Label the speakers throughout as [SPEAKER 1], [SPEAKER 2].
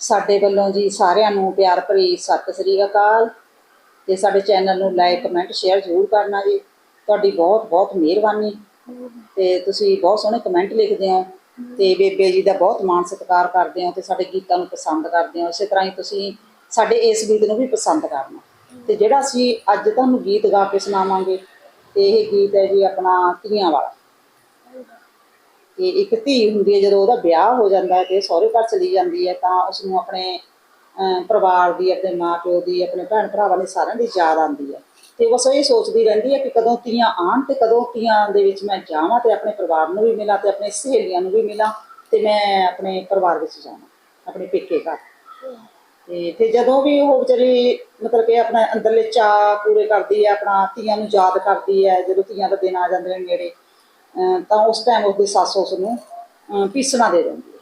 [SPEAKER 1] ਸਾਡੇ ਵੱਲੋਂ ਜੀ ਸਾਰਿਆਂ ਨੂੰ ਪਿਆਰ ਭਰੀ ਸਤਿ ਸ੍ਰੀ ਅਕਾਲ। ਤੇ ਸਾਡੇ ਚੈਨਲ ਨੂੰ ਲਾਈਕ, ਕਮੈਂਟ, ਸ਼ੇਅਰ ਜ਼ਰੂਰ ਕਰਨਾ ਜੀ। ਤੁਹਾਡੀ ਬਹੁਤ ਬਹੁਤ ਮਿਹਰਬਾਨੀ। ਤੇ ਤੁਸੀਂ ਬਹੁਤ ਸੋਹਣੇ ਕਮੈਂਟ ਲਿਖਦੇ ਹੋ ਤੇ ਬੇਬੇ ਜੀ ਦਾ ਬਹੁਤ ਮਾਣ ਸਤਿਕਾਰ ਕਰਦੇ ਹੋ ਤੇ ਸਾਡੇ ਗੀਤਾਂ ਨੂੰ ਪਸੰਦ ਕਰਦੇ ਹੋ। ਇਸੇ ਤਰ੍ਹਾਂ ਹੀ ਤੁਸੀਂ ਸਾਡੇ ਇਸ ਗੀਤ ਨੂੰ ਵੀ ਪਸੰਦ ਕਰਨਾ। ਤੇ ਜਿਹੜਾ ਅਸੀਂ ਅੱਜ ਤੁਹਾਨੂੰ ਗੀਤ ਗਾ ਕੇ ਸੁਣਾਵਾਂਗੇ ਤੇ ਇਹ ਗੀਤ ਹੈ ਜੀ ਆਪਣਾ ਧੀਆਂ ਵਾਲਾ। ਤੇ ਇੱਕ ਧੀ ਹੁੰਦੀ ਹੈ ਜਦੋਂ ਉਹਦਾ ਵਿਆਹ ਹੋ ਜਾਂਦਾ ਹੈ ਤੇ ਸਹੁਰੇ ਘਰ ਚਲੀ ਜਾਂਦੀ ਹੈ ਤਾਂ ਉਸ ਨੂੰ ਆਪਣੇ ਅਹ, ਪਰਿਵਾਰ ਦੀ ਆਪਣੇ ਮਾਂ ਪਿਓ ਦੀ ਆਪਣੇ ਭੈਣ ਭਰਾਵਾਂ ਦੀ ਸਾਰਿਆਂ ਦੀ ਯਾਦ ਆਉਂਦੀ ਹੈ। ਤੇ ਬਸ ਇਹ ਸੋਚਦੀ ਰਹਿੰਦੀ ਹੈ ਕਿ ਕਦੋਂ ਧੀਆਂ ਆਣ ਤੇ ਕਦੋਂ ਧੀਆਂ ਦੇ ਵਿੱਚ ਮੈਂ ਜਾਵਾਂ ਤੇ ਆਪਣੇ ਪਰਿਵਾਰ ਨੂੰ ਵੀ ਮਿਲਾਂ ਤੇ ਆਪਣੇ ਸਹੇਲੀਆਂ ਨੂੰ ਵੀ ਮਿਲਾਂ ਤੇ ਮੈਂ ਆਪਣੇ ਪਰਿਵਾਰ ਵਿੱਚ ਜਾਵਾਂ ਆਪਣੇ ਪੇਕੇ ਘਰ। ਤੇ ਫਿਰ ਜਦੋਂ ਵੀ ਉਹ ਵਿਚਾਰੀ ਮਤਲਬ ਕਿ ਆਪਣਾ ਅੰਦਰਲੇ ਚਾਅ ਪੂਰੇ ਕਰਦੀ ਹੈ ਆਪਣਾ ਧੀਆਂ ਨੂੰ ਯਾਦ ਕਰਦੀ ਹੈ ਜਦੋਂ ਤੀਆਂ ਦਾ ਦਿਨ ਆ ਜਾਂਦੇ ਨੇ ਨੇੜੇ ਤਾਂ ਉਸ ਟਾਈਮ ਉਸਦੀ ਸੱਸ ਉਸ ਨੂੰ ਪੀਸਣਾ ਦੇ ਦਿੰਦੀ ਹੈ।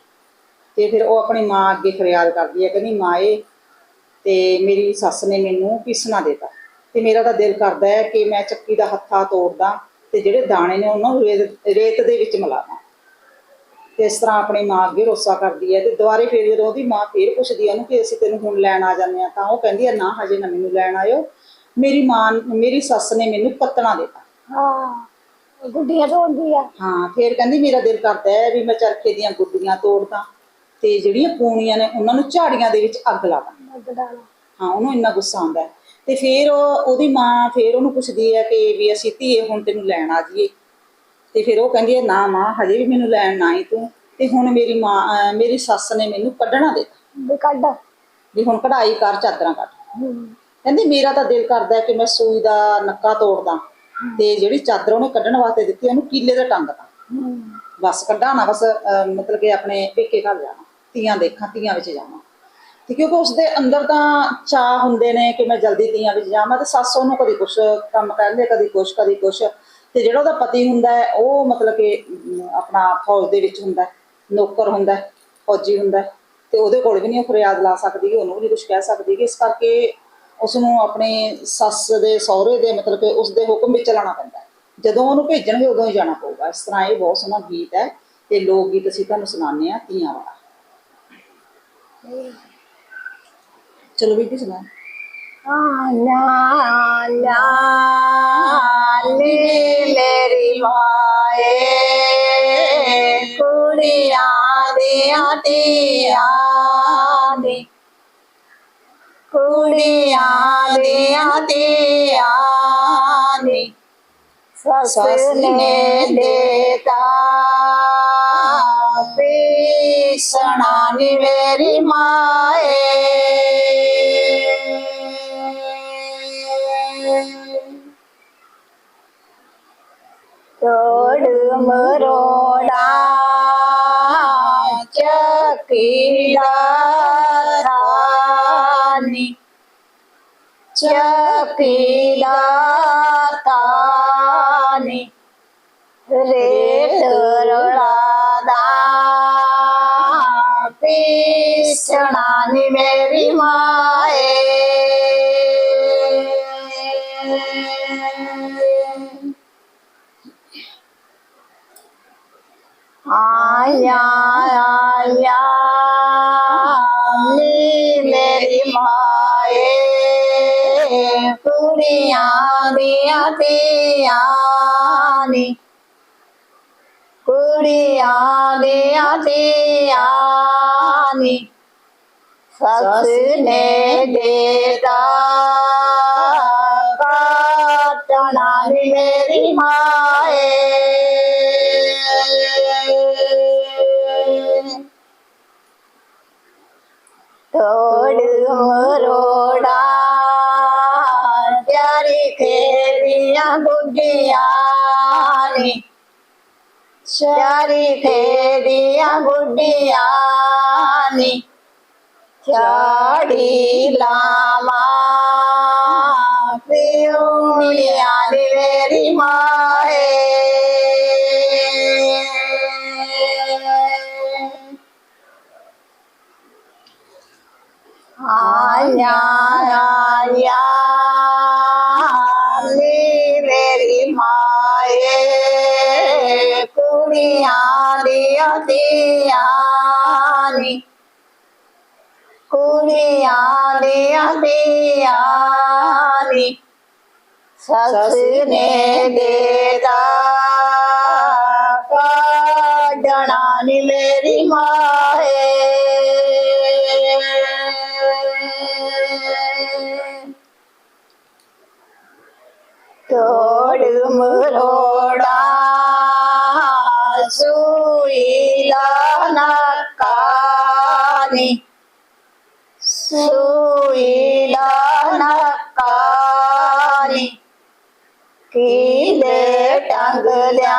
[SPEAKER 1] ਤੇ ਫਿਰ ਉਹ ਆਪਣੀ ਮਾਂ ਅੱਗੇ ਫਰਿਆਦ ਕਰਦੀ ਹੈ, ਕਹਿੰਦੀ, ਮਾਏ, ਤੇ ਮੇਰੀ ਸੱਸ ਨੇ ਮੈਨੂੰ ਪੀਸਣਾ ਦੇਤਾ। ਤੇ ਮੇਰਾ ਤਾਂ ਦਿਲ ਕਰਦਾ ਹੈ ਕਿ ਮੈਂ ਚੱਕੀ ਦਾ ਹੱਥਾ ਤੋੜਦਾ ਤੇ ਜਿਹੜੇ ਦਾਣੇ ਨੇ ਉਹਨਾਂ ਨੂੰ ਰੇਤ ਦੇ ਵਿੱਚ ਮਿਲਾਵਾਂ। ਤੇ ਇਸ ਤਰ੍ਹਾਂ ਆਪਣੀ ਮਾਂ ਅੱਗੇ ਰੋਸਾ ਕਰਦੀ ਹੈ ਤੇ ਦੁਬਾਰੇ ਫੇਰ ਜਦੋਂ ਉਹਦੀ ਮਾਂ ਫੇਰ ਪੁੱਛਦੀ ਹੈ ਉਹਨੂੰ ਕਿ ਅਸੀਂ ਤੈਨੂੰ ਹੁਣ ਲੈਣ ਆ ਜਾਂਦੇ ਆ ਤਾਂ ਉਹ ਕਹਿੰਦੀ ਹੈ, ਨਾ, ਹਜੇ ਨਾ ਮੈਨੂੰ ਲੈਣ ਆਇਓ। ਮੇਰੀ ਮਾਂ, ਮੇਰੀ ਸੱਸ ਨੇ ਮੈਨੂੰ ਪੱਤਣਾ ਦਿੱਤਾ।
[SPEAKER 2] ਹਾਂ। ਗੁੱਡੀਆਂ ਢੋਂਦੀ ਆ।
[SPEAKER 1] ਹਾਂ ਫਿਰ ਕਹਿੰਦੀ ਮੇਰਾ ਦਿਲ ਕਰਦਾ ਹੈ ਵੀ ਮੈਂ ਚਰਖੇ ਦੀਆਂ ਗੁੱਡੀਆਂ ਤੋੜਦਾ। ਤੇ ਜਿਹੜੀਆਂ ਪੂਣੀਆਂ ਨੇ ਉਹਨਾਂ ਨੂੰ ਝਾੜੀਆਂ ਦੇ ਵਿੱਚ ਅੱਗ ਲਾ ਦਾਂ ਹਾਂ ਉਹਨੂੰ ਇੰਨਾ ਗੁੱਸਾ ਆਉਂਦਾ ਹੈ। ਤੇ ਫਿਰ ਉਹ- ਉਹਦੀ ਮਾਂ ਫਿਰ ਉਹਨੂੰ ਪੁੱਛਦੀ ਹੈ ਕਿ ਵੀ ਅਸੀਂ ਧੀਏ ਹੁਣ ਤੈਨੂੰ ਲੈਣ ਆ ਜਾਈਏ। ਤੇ ਫਿਰ ਉਹ ਕਹਿੰਦੀ ਹੈ ਨਾ ਮਾਂ ਹਜੇ ਵੀ ਮੈਨੂੰ ਲੈਣ ਨਾ ਆਈ ਤੂੰ। ਤੇ ਹੁਣ ਮੇਰੀ ਮਾਂ ਅਹ ਮੇਰੀ ਸੱਸ ਨੇ ਮੈਨੂੰ ਕੱਢਣਾ ਦਿੱਤਾ।
[SPEAKER 2] ਵੀ ਕੱਢ।
[SPEAKER 1] ਵੀ ਹੁਣ ਕਢਾਈ ਕਰ ਚਾਦਰਾਂ ਕੱਢ। ਕਹਿੰਦੀ ਮੇਰਾ ਤਾਂ ਦਿਲ ਕਰਦਾ ਹੈ ਕਿ ਮੈਂ ਸੂਈ ਦਾ ਨੱਕਾ ਤੋੜਦਾ। ਤੇ ਜਿਹੜੀ ਚਾਦਰ ਉਹਨੇ ਕੱਢਣ ਵਾਸਤੇ ਦਿੱਤੀ ਉਹਨੂੰ ਕੀਲੇ ਤੇ ਟੰਗਦਾ ਬਸ ਕੱਢਾ ਨਾ ਬਸ ਮਤਲਬ ਕਿ ਆਪਣੇ ਪੇਕੇ ਘਰ ਜਾਣਾ ਧੀਆਂ ਦੇਖਾਂ ਧੀਆਂ ਵਿੱਚ ਜਾਵਾਂ। ਤੇ ਕਿਉਂਕਿ ਉਸਦੇ ਅੰਦਰ ਤਾਂ ਚਾਹ ਹੁੰਦੇ ਨੇ ਕਿ ਮੈਂ ਜਲਦੀ ਧੀਆਂ ਵਿੱਚ ਜਾਵਾਂ, ਤੇ ਸੱਸ ਉਹਨੂੰ ਕਦੀ ਕੁਛ ਕੰਮ ਕਹਿੰਦੇ ਕਦੀ ਕੁਛ ਕਦੀ ਕੁਛ। ਤੇ ਜਿਹੜਾ ਉਹਦਾ ਪਤੀ ਹੁੰਦਾ ਹੈ, ਉਹ ਮਤਲਬ ਕਿ ਆਪਣਾ ਫੌਜ ਦੇ ਵਿੱਚ ਹੁੰਦਾ ਨੌਕਰ ਹੁੰਦਾ ਫੌਜੀ ਹੁੰਦਾ ਤੇ ਉਹਦੇ ਕੋਲ ਵੀ ਨਹੀਂ ਉਹ ਫਰਿਆਦ ਲਾ ਸਕਦੀ, ਉਹਨੂੰ ਵੀ ਨਹੀਂ ਕੁਝ ਕਹਿ ਸਕਦੀ ਕਿ ਇਸ ਕਰਕੇ ਉਸ ਨੂੰ ਆਪਣੇ ਸੱਸ ਦੇ ਸਹੁਰੇ ਦੇ ਮਤਲਬ ਕਿ ਉਸ ਦੇ ਹੁਕਮ ਵਿੱਚ ਚੱਲਣਾ ਪੈਂਦਾ ਜਦੋਂ ਉਹਨੂੰ ਭੇਜਣਗੇ ਉਦੋਂ ਹੀ ਜਾਣਾ ਪਊਗਾ। ਇਸ ਤਰ੍ਹਾਂ ਇਹ ਬਹੁਤ ਸੋਹਣਾ ਗੀਤ ਹੈ ਤੇ ਲੋਕ ਗੀਤ ਅਸੀਂ ਤੁਹਾਨੂੰ ਸੁਣਾਉਂਦੇ ਆ ਧੀਆਂ ਵਾਲਾ। ਚਲੋ ਬੀਬੀ ਸੁਣਾ
[SPEAKER 2] ਲਾ ਲਾ ਨੀ ਮੇਰੀ ਮਾਏ, ਕੁੜੀਆਂ ਦੀਆਂ ਧੀਆਂ ਨੀ ਕੁੜੀਆਂ ਦੀਆਂ ਧੀਆਂ ਨੀ ਸੱਸ ਨੇ ਦੇਤਾ ਪੀਸਣਾ ਨੀ ਮੇਰੀ ਮਾਏ ਤੋੜ ਚੱਕੀਦਾ ਤਾਨੀ ਰੇਤ ਰੋਲਾਦਾ ਪੀਸਣਾ ਨੀ ਮੇਰੀ ਮਾਏ ਆਇਆ ਆਇਆ ਨੀ ਮੇਰੀ ਮਾਏ ਕੁੜੀਆਂ ਦੀਆਂ ਧੀਆਂ ਨੀ। ਕੁੜੀਆਂ ਦੀਆਂ ਧੀਆਂ ਨੀ। ਸੱਸ ਨੇ ਦੇਤਾ ਕਾਟਣਾ ਮੇਰੀ ਮਾਏ। ਤੋੜ ਗੁੱਡੀਆਂ ਨੀ। ਚਾਰੀ ਖੇਰੀਆਂ ਗੁੱਡੀਆਂ ਨੀ। ਚਾੜੀ ਲਾਮਾ ਪਿਉਣੀਆਂ ਨੀ ਮੇਰੀ ਮਾਏ। ਕੁੜੀਆਂ ਦੀਆਂ ਧੀਆਂ ਨੀ। ਕੁੜੀਆਂ ਦੀਆਂ ਦੀਆਂ ਨੀ। ਸੱਸ ਨੇ ਦੇਦਾ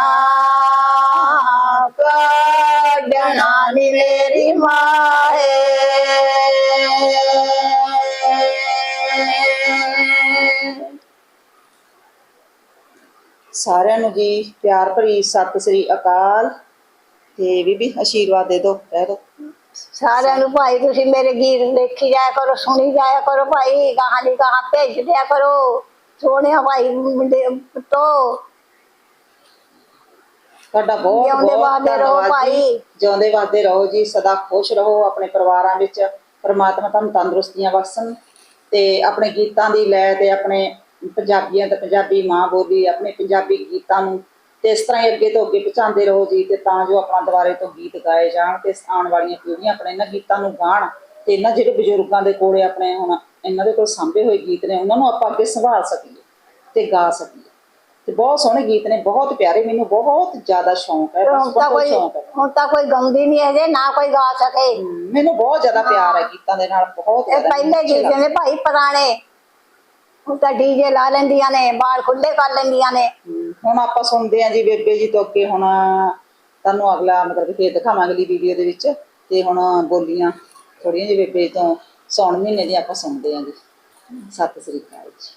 [SPEAKER 2] ਕਾਢਣਾ ਨੀ ਮੇਰੀ ਮਾਏ ਤੋੜ ਮਰੋੜਾ ਸੂਈ ਦਾ
[SPEAKER 1] ਸਾਰਿਆਂ ਨੂੰ ਜੀ ਪਿਆਰ ਭਰੀ ਸਤਿ ਸ੍ਰੀ ਅਕਾਲ। ਤੇ ਬੀਬੀ ਆਸ਼ੀਰਵਾਦ ਦੇ ਦਿਓ ਕਹਿ ਦਿਓ
[SPEAKER 2] ਸਾਰਿਆਂ ਨੂੰ ਭਾਈ ਤੁਸੀਂ ਮੇਰੇ ਗੀਤ ਦੇਖੀ ਜਾਇਆ ਕਰੋ ਸੁਣੀ ਜਾਇਆ ਕਰੋ ਭਾਈ ਗਾਹਾਂ ਦੀ ਗਾਹਾਂ ਭੇਜ ਦਿਆ ਕਰੋ। ਸੋਹਣਿਆ ਭਾਈ ਮੁੰਡੇ ਪੁੱਤੋ
[SPEAKER 1] ਤੁਹਾਡਾ ਬਹੁਤ
[SPEAKER 2] ਜਿਉਂਦੇ
[SPEAKER 1] ਬਹੁਤ
[SPEAKER 2] ਵਾਦੇ ਰਹੋ
[SPEAKER 1] ਧੰਨਵਾਦ
[SPEAKER 2] ਭਾਈ।
[SPEAKER 1] ਜੀ ਜਿਉਂਦੇ ਵਾਦੇ ਰਹੋ ਜੀ ਸਦਾ ਖੁਸ਼ ਰਹੋ ਆਪਣੇ ਪਰਿਵਾਰਾਂ ਵਿੱਚ। ਪਰਮਾਤਮਾ ਤੁਹਾਨੂੰ ਤੰਦਰੁਸਤੀਆਂ ਬਖਸ਼ਣ ਤੇ ਆਪਣੇ ਗੀਤਾਂ ਦੀ ਲੈ ਤੇ ਆਪਣੇ ਪੰਜਾਬੀਆਂ ਤੇ ਪੰਜਾਬੀ ਮਾਂ ਬੋਲੀ ਆਪਣੇ ਪੰਜਾਬੀ ਗੀਤਾਂ ਨੂੰ ਤੇ ਇਸ ਤਰ੍ਹਾਂ ਹੀ ਅੱਗੇ ਤੋਂ ਅੱਗੇ ਪਹੁੰਚਾਉਂਦੇ ਰਹੋ ਜੀ ਤੇ ਤਾਂ ਜੋ ਆਪਣਾ ਦੁਬਾਰੇ ਤੋਂ ਗੀਤ ਗਾਏ ਜਾਣ ਤੇ ਆਉਣ ਵਾਲੀਆਂ ਪੀੜ੍ਹੀਆਂ ਆਪਣੇ ਇਹਨਾਂ ਗੀਤਾਂ ਨੂੰ ਗਾਣ ਤੇ ਇਹਨਾਂ ਜਿਹੜੇ ਬਜ਼ੁਰਗਾਂ ਦੇ ਕੋਲੇ ਆਪਣੇ ਹੁਣ ਇਹਨਾਂ ਦੇ ਕੋਲ ਸਾਂਭੇ ਹੋਏ ਗੀਤ ਨੇ ਉਹਨਾਂ ਨੂੰ ਆਪਾਂ ਅੱਗੇ ਸੰਭਾਲ ਸਕੀਏ ਤੇ ਗਾ ਸਕੀਏ। ਤੇ ਬਹੁਤ ਸੋਹਣੇ ਗੀਤ ਨੇ ਬਹੁਤ ਪਿਆਰੇ ਮੈਨੂੰ ਬਹੁਤ ਜ਼ਿਆਦਾ ਸ਼ੌਂਕ ਹੈ
[SPEAKER 2] ਹੁਣ ਤਾਂ ਕੋਈ
[SPEAKER 1] ਸ਼ੌਂਕ ਹੈ।
[SPEAKER 2] ਹੁਣ ਤਾਂ ਕੋਈ ਗਾਉਂਦੀ ਨਹੀਂ ਹੈ ਨਾ ਕੋਈ ਗਾ ਸਕੇ।
[SPEAKER 1] ਮੈਨੂੰ ਬਹੁਤ ਜ਼ਿਆਦਾ ਪਿਆਰ ਹੈ ਗੀਤਾਂ ਦੇ ਨਾਲ ਬਹੁਤ
[SPEAKER 2] ਇਹ ਪਹਿਲੇ ਗੀਤ ਨੇ ਭਾਈ ਪੁਰਾਣੇ ਹੁਣ ਤਾਂ ਡੀਜੇ ਲਾ ਲੈਂਦੀਆਂ ਨੇ ਬਾਲ ਖੁੱਲੇ ਕਰ ਲੈਂਦੀਆਂ ਨੇ।
[SPEAKER 1] ਹੁਣ ਆਪਾਂ ਸੁਣਦੇ ਆਂ ਜੀ ਬੇਬੇ ਜੀ ਤੋਂ ਅੱਗੇ ਹੁਣ ਤੁਹਾਨੂੰ ਅਗਲਾ ਮਤਲਬ ਕਿ ਫੇਰ ਦਿਖਾਵਾਂਗੇ ਅਗਲੀ ਵੀਡੀਓ ਦੇ ਵਿੱਚ ਤੇ ਹੁਣ ਬੋਲੀਆਂ ਥੋੜੀਆਂ ਜਿਹੀ ਬੇਬੇ ਤੋਂ ਸੌਣ ਮਹੀਨੇ ਦੀ ਆਪਾਂ ਸੁਣਦੇ ਆਂ ਜੀ। ਸਤਿ ਸ੍ਰੀ ਅਕਾਲ ਜੀ।